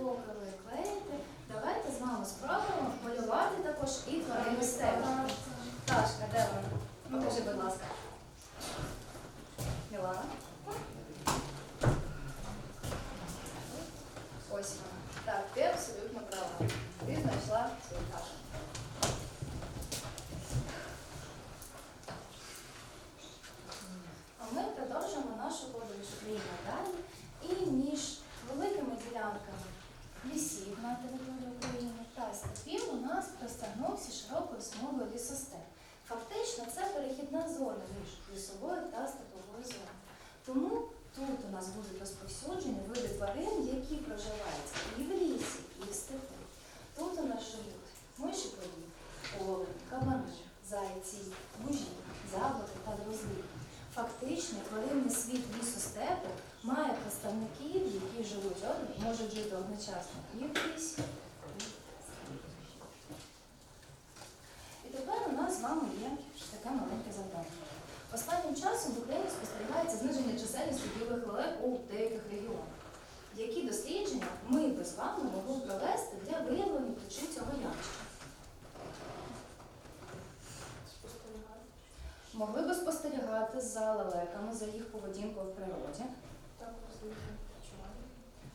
І поки давайте з вами спробуємо полювати також і тварини степу. Ташка, де вона? Покажи, будь ласка. Мілана. Ось вона. Так, ти абсолютно права. Ти знайшла свою ташку. А ми продовжимо нашу подорож Україна далі. І між великими ділянками лісів на території України та степів у нас простягнувся широкою смугою лісостеп. Фактично, це перехідна зона між лісовою та степовою зоною. Тому тут у нас будуть розповсюджені види тварин, які проживають і в лісі, і в степу. Тут у нас живуть миші полі, олені, кабани, зайці, мужі, яблуки та дрозди. Фактично, тваринний світ лісостепу має представників, які живуть од- можуть жити одночасно і в лісі. І тепер у нас з вами є таке маленьке завдання. Часом в Україні спостерігається зниження чисельності білих лелек у деяких регіонах. Які дослідження ми би з вами могли провести для виявлення причин цього явища? Могли би спостерігати за лелеками, за їх поведінкою в природі,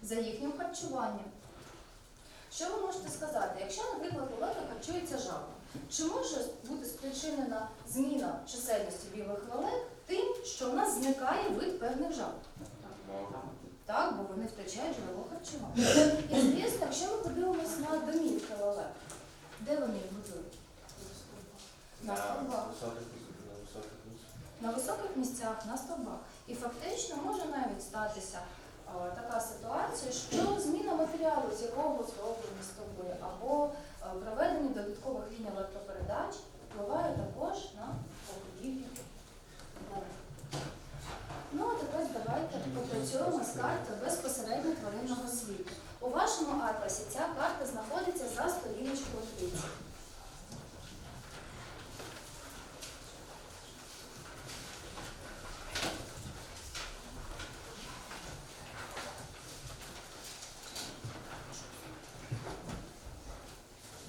за їхнім харчуванням. Що ви можете сказати? Якщо, наприклад, лелека харчується жабою, чи може бути спричинена зміна чисельності білих лелек тим, що в нас зникає вид певних жаб? Так, бо вони втрачають джерело харчування. І звісно, якщо ми подивимося на домівки лелек, де вони їх готують? На стовбах. На високих місцях, на стовбах. І фактично може навіть статися е, така ситуація, що зміна матеріалу, з якого зроблені стовби, або е, проведення додаткових ліній електропередач впливає також на покупівлю. Ну, а тепер давайте попрацюємо з картою безпосередньо тваринного світу. У вашому атласі ця карта знаходиться за сторіночкою 30.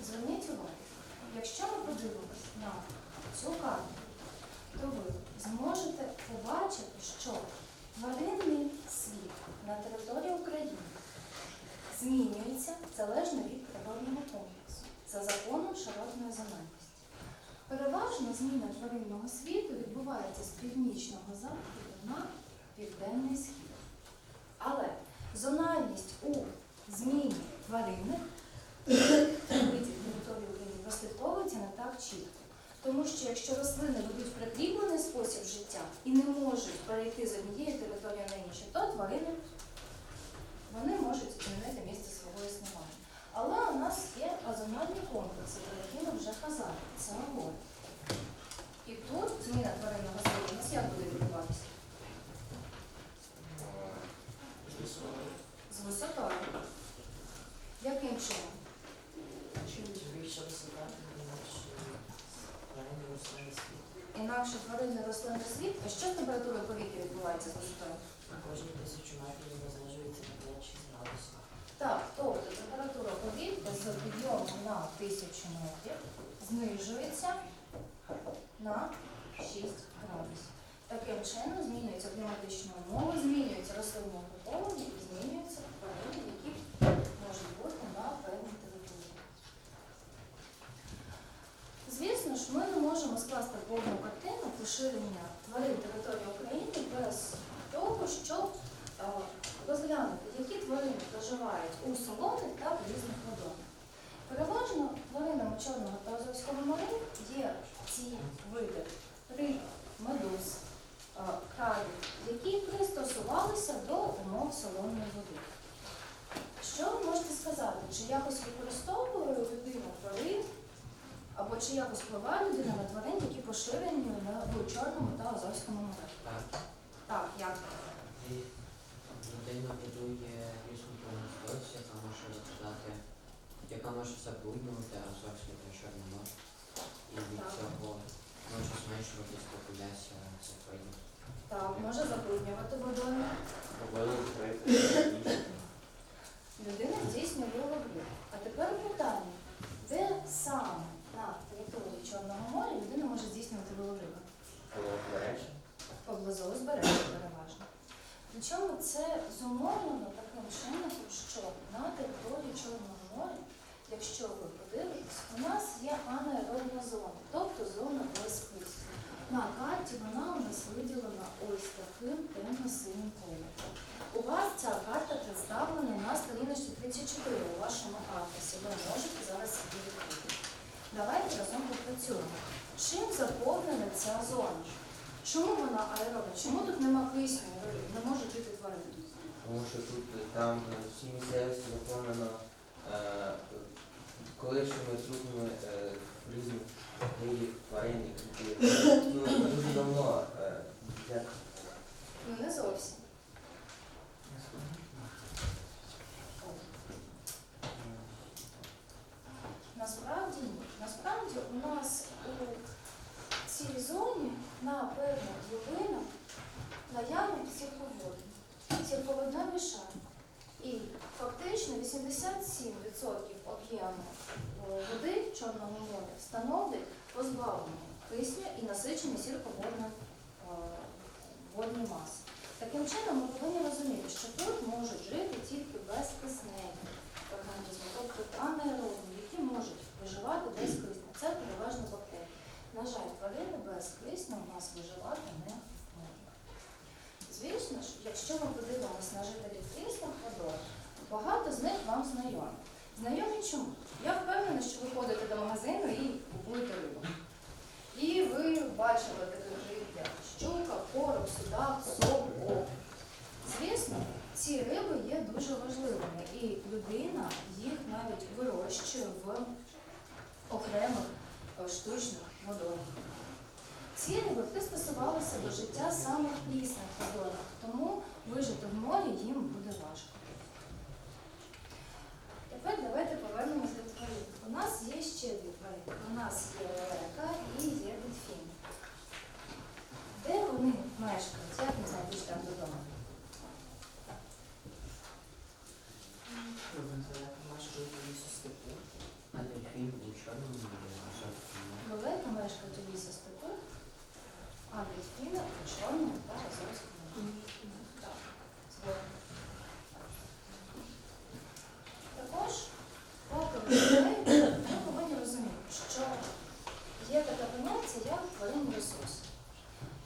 Зверніть увагу, якщо ми подивимося на цю карту, то ви зможете побачити, що тваринний світ на території України змінюється залежно від природного комплексу за законом широтної земельності. Переважно зміна тваринного світу відбувається з північного заходу на південний схід. Але зональність у зміні тваринних видів території України прослідковується не так чітко. Тому що якщо рослини ведуть прикріплений спосіб життя і не можуть перейти з однієї території на іншу, то тварини вони можуть змінити місце свого існування. Але у нас є азональні комплекси, про які ми вже казали. Це гори. І тут зміна тваринного світу у нас як буде відбуватися? З висотою. Яким чином? Більше висота, інакше правильно рослинний світ. Інакше тваринний рослинний світ, а що з температурою повітря відбувається з висотою? На кожні тисячу метрів розмножується на 5-6 градусів. Так, тобто температура повітря з підйому на 1000 метрів знижується на 6 градусів. Таким чином змінюються кліматичні умови, змінюється рослинне угруповання і змінюються тварини, які можуть бути на певній території. Звісно ж, ми не можемо скласти повну картину поширення тварин території України без того, щоб е, розглянути, які тварини проживають у солоних та в різних водоймах. Переважно тваринами Чорного та Азовського морів є ці види риб, медуз, е, крабів, які пристосувалися до умов солоної води. Що ви можете сказати? чи якось використовує людина тварин, або чи якось впливає людина на тварин, які поширені на Чорному та Азовському морі? Так. Як? Людина будує різну промисловість, яка може викидати, яка може забруднювати Азовське та Чорне море. І від Так. цього може зменшуватись популяція цих видів. Так, може забруднювати водою. Людина здійснює виловлю. А тепер питання, де саме на території Чорного моря людина може здійснювати виловлю? Поблизу узбережжя переважно. Причому це зумовлено таким чином, що на території Чорного моря, якщо ви подивитесь, у нас є анаеробна зона, тобто зона без списку. На карті вона у нас виділена ось таким темно-синім кольором. У вас ця карта представлена на сторіночці 34 у вашому атласі. Ви можете зараз її відкрити. Давайте разом попрацюємо. Чим заповнена ця зона? Чому вона аеробна? Чому тут нема кисню, не може жити тварини? Тому що тут е, там е, всі місцевості заповнено е, колишніми трупами е, різних тварин, які ну, дуже давно е, як Ну не зовсім. Насправді ні. Насправді у нас у цій зоні на певних глибинах наявні сільховодні, сільховодневий шар. І фактично 87% об'єму е, води Чорного моря становить позбавлення кисню і насичення сільховодним е, водні маси. Таким чином ми повинні розуміти, що тут можуть жити тільки безкисневі організми, тобто анаеробні, які можуть виживати без кисню. Це переважно бактерії. На жаль, тварини без кисню у нас виживати не можуть. Звісно ж, якщо ми подивимося на жителів прісних водойм, багато з них вам знайомі. Знайомі чому? Я впевнена, що ви ходите до магазину і купуєте рибу. І ви бачили таких риб, як щука, короб, судак, сом, окунь. Звісно, ці риби є дуже важливими, і людина їх навіть вирощує в окремих е, штучних водоймах. Ці риби пристосувалися до життя саме в прісних водоймах, тому вижити в морі їм буде важко. Тепер давайте повернемось до тварин. У нас є ще дві тварини. У нас є лелека і є дельфін. Де вони мешкають? Як ми знайдуть там додому? Дельфін Лелека мешкають у лісостепу, а дельфіни у Чорному та Азовському морі. Так, згодом. Також, поки ви знаєте, ми повинні розуміти, що є таке поняття, як тваринний ресурс.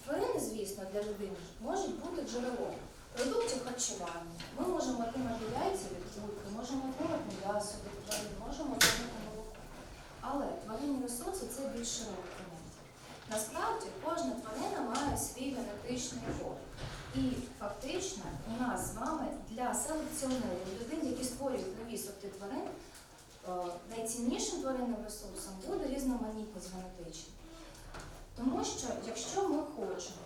Тварини, звісно, для людини можуть бути джерелом продуктів харчування. Ми можемо отримати яйця від курки, можемо отримати м'ясо від тварин, можемо отримати молоко. Але тваринні ресурси це більш широке поняття. Насправді кожна тварина має свій генетичний код. І фактично у нас з вами для селекціонерів людей, які створюють нові сорти тварин, е, найціннішим тваринним ресурсом буде різноманітність генетична. Тому що якщо ми хочемо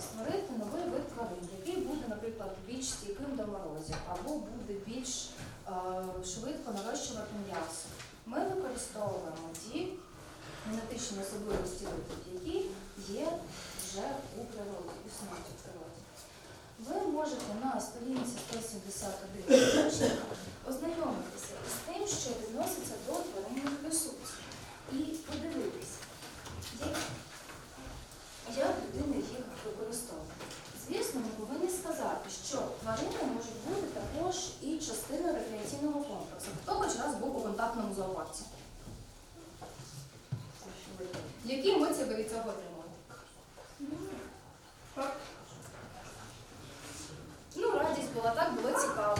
створити новий вид тварин, який буде, наприклад, більш стійким до морозів, або буде більш е, швидко нарощувати м'ясо, ми використовуємо ті генетичні особливості видів, які є вже у природі, існують у природі. Ви можете на сторінці 171 підручника ознайомитися із тим, що відноситься до тваринних ресурсів, і подивитися, як, як людина їх використовує. Звісно, ми повинні сказати, що тварини можуть бути також і частиною рекреаційного комплексу. Хто хоч раз був у контактному зоопарці? Які емоції ви від цього отримали? Ну, радість була так, було цікаво.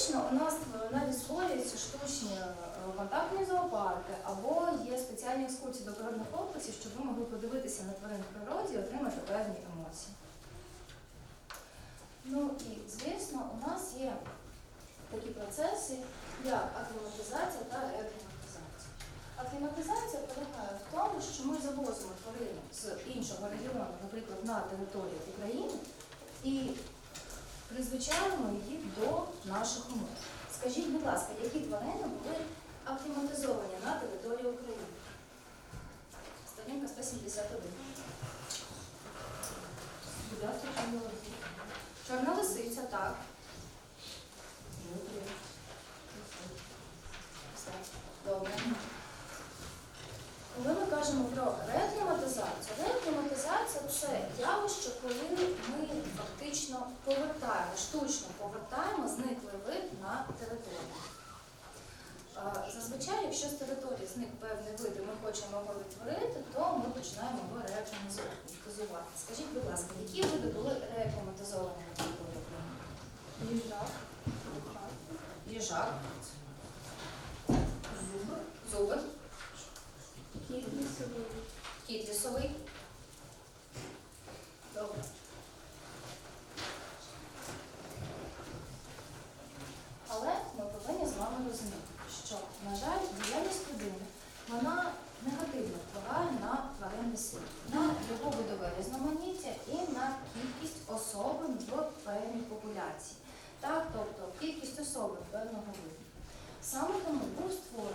Фактично, у нас навіть створюються штучні е, контактні зоопарки або є спеціальні екскурсії до природних комплексів, щоб ви могли подивитися на тварин в природі і отримати певні емоції. Ну і звісно, у нас є такі процеси, як акліматизація та реакліматизація. Акліматизація полягає в тому, що ми завозимо тварину з іншого регіону, наприклад, на територію України, і призвичаємо її до наших умов. Скажіть, будь ласка, які тварини були автоматизовані на території України? Сторінка 171. Будь ласка, чому ви Чорна лисиця, так. Територію. А, Зазвичай, якщо з території зник певний вид і ми хочемо його відтворити, то ми починаємо його реакліматизувати. Скажіть, будь ласка, які види були реакліматизовані на території України? Їжак. Їжак. Зуби. Кіт лісовий. Кіт лісовий. Добре. Але ми повинні з вами розуміти, що, на жаль, діяльність людини вона негативно впливає на тваринний світ, на його видове різноманіття і на кількість особин в певній популяції. Так, тобто кількість особин певного виду. Саме тому був створений